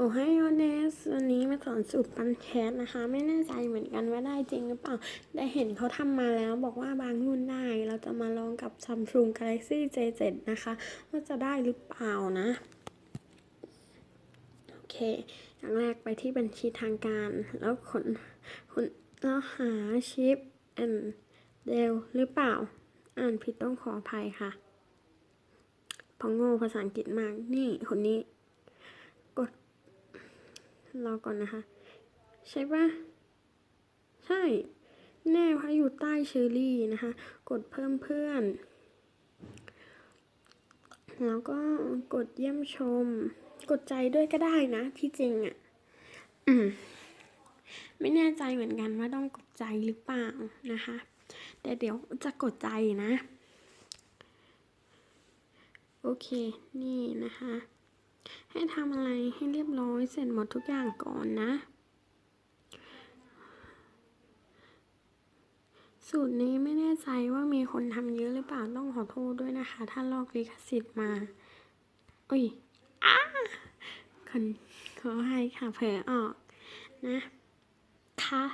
โอ้ให้โอเนสวันนี้มาสอนสูตรปันแคสนะคะ ไม่แน่ใจเหมือนกันว่าได้จริงหรือเปล่า ได้เห็นเขาทำมาแล้วบอกว่าบางรุ่นได้ เราจะมาลองกับ Samsung Galaxy J7 นะคะ ว่าจะได้หรือเปล่านะ โอเค อย่างแรกไปที่บัญชีทางการ แล้วขนคุณแล้วหาชิปแอนเดลหรือเปล่า อ่านผิดต้องขออภัยค่ะพอโง่ภาษาอังกฤษมากนี่คนนี้ รอก่อนนะคะ ใช่ปะใช่ แน่เพราะอยู่ใต้เชอรี่นะคะ กดเพิ่มเพื่อน แล้วก็กดเยี่ยมชม กดใจด้วยก็ได้นะ ที่จริงอะ่ะ อืมไม่แน่ใจเหมือนกันว่าต้องกดใจหรือเปล่านะคะ แต่เดี๋ยวจะกดใจนะ โอเค นี่นะคะ ให้ทำอะไรให้เรียบ ร้เสร็จหมดทุกอย่างก่อนนะ สูตรนี้ไม่แน่ใจว่ามีคนทำเยอะหรือเปล่าต้องขอโทษด้วยนะคะ ถ้าลอกลิขสิทธิ์มาอุ้ยอ้าคนขอให้ค่ะเผลอออกนะค่ะ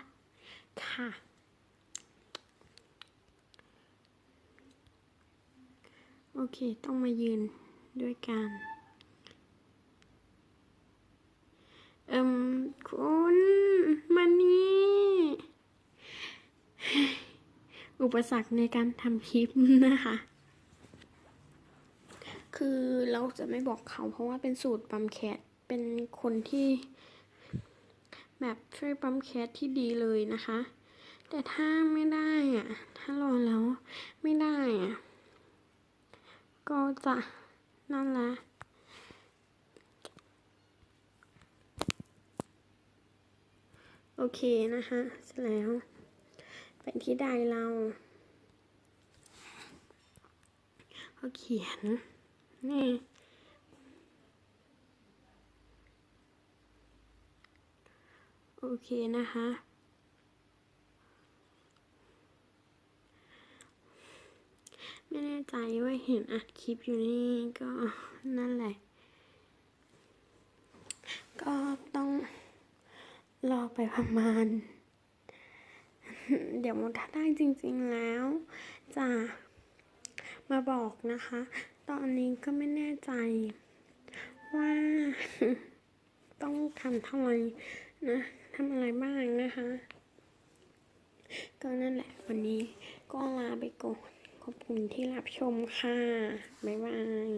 ค่ะโอเค ต้องมายืนด้วยกัน เอิมคุณมานี่อุปสรรคในการทำคลิปนะคะ คือเราจะไม่บอกเขาเพราะว่าเป็นสูตรปั๊มแคทเป็นคนที่แบบช่วยปั๊มแคทที่ดีเลยนะคะ แต่ถ้าไม่ได้อะถ้ารอแล้วไม่ได้อะก็จะนั่นแหละ โอเคนะคะเสร็จแล้ว ไปที่ใดเราเขาเขียน นี่โอเคนะคะไม่แน่ใจว่าเห็นอัดคลิปอยู่นี่ก็นั่นแหละ ก็ต้อง รอไปประมาณ เดี๋ยวถ้าได้จริง ๆแล้วจะมาบอกนะคะ ตอนนี้ก็ไม่แน่ใจ ว่าต้องทำเท่าไหร่นะทำอะไรบ้างนะคะ ก็นั่นแหละวันนี้ก็ลาไปก่อนขอบคุณที่รับชมค่ะ บ๊ายบาย